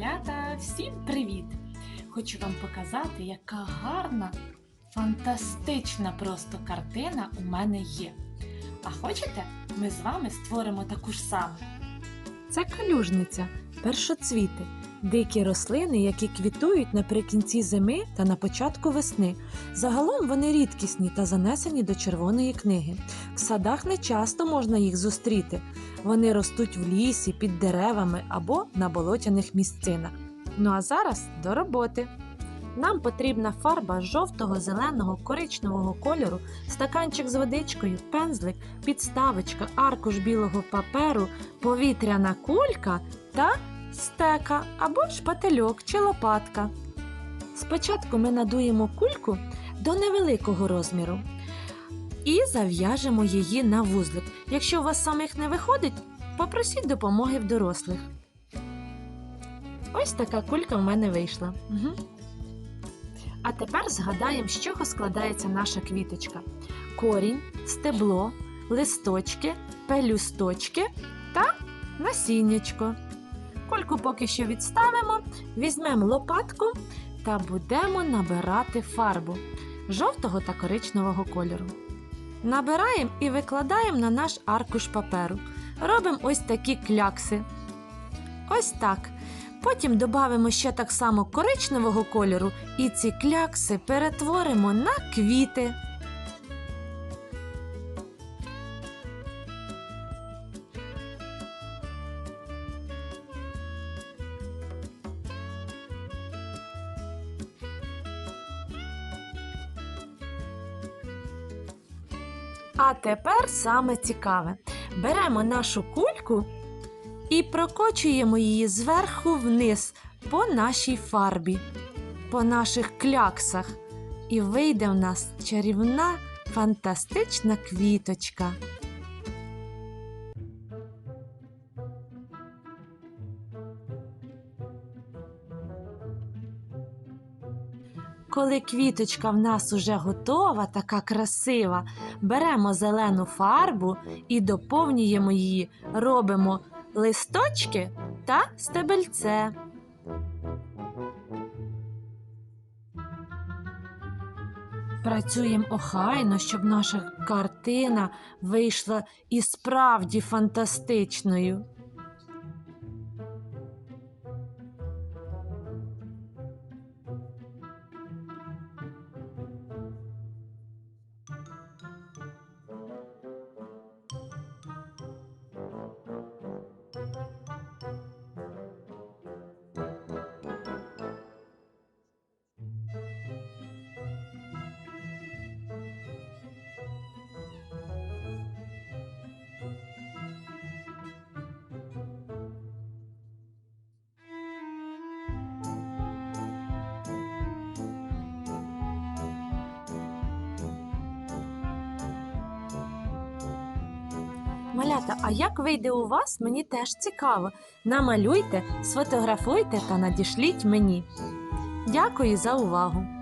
Малята, всім привіт! Хочу вам показати, яка гарна, фантастична просто картина у мене є. А хочете, ми з вами створимо таку ж саму? Це калюжниця, першоцвіти, дикі рослини, які квітують наприкінці зими та на початку весни. Загалом вони рідкісні та занесені до червоної книги. В садах не часто можна їх зустріти. Вони ростуть в лісі, під деревами або на болотяних місцинах. Ну а зараз до роботи. Нам потрібна фарба жовтого, зеленого, коричневого кольору, стаканчик з водичкою, пензлик, підставочка, аркуш білого паперу, повітряна кулька та стека або шпательок чи лопатка. Спочатку ми надуємо кульку до невеликого розміру і зав'яжемо її на вузлик. Якщо у вас самих не виходить, попросіть допомоги в дорослих. Ось така кулька в мене вийшла. Угу. А тепер згадаємо, з чого складається наша квіточка: корінь, стебло, листочки, пелюсточки та насіннячко. Кульку поки що відставимо, візьмемо лопатку та будемо набирати фарбу жовтого та коричневого кольору. Набираємо і викладаємо на наш аркуш паперу. Робимо ось такі клякси. Ось так. Потім додамо ще так само коричневого кольору і ці клякси перетворимо на квіти. А тепер саме цікаве. Беремо нашу кульку і прокочуємо її зверху вниз по нашій фарбі, по наших кляксах. І вийде в нас чарівна фантастична квіточка. Коли квіточка в нас уже готова, така красива, беремо зелену фарбу і доповнюємо її, робимо листочки та стебельце. Працюємо охайно, щоб наша картина вийшла і справді фантастичною. Малята, а як вийде у вас, мені теж цікаво. Намалюйте, сфотографуйте та надішліть мені. Дякую за увагу!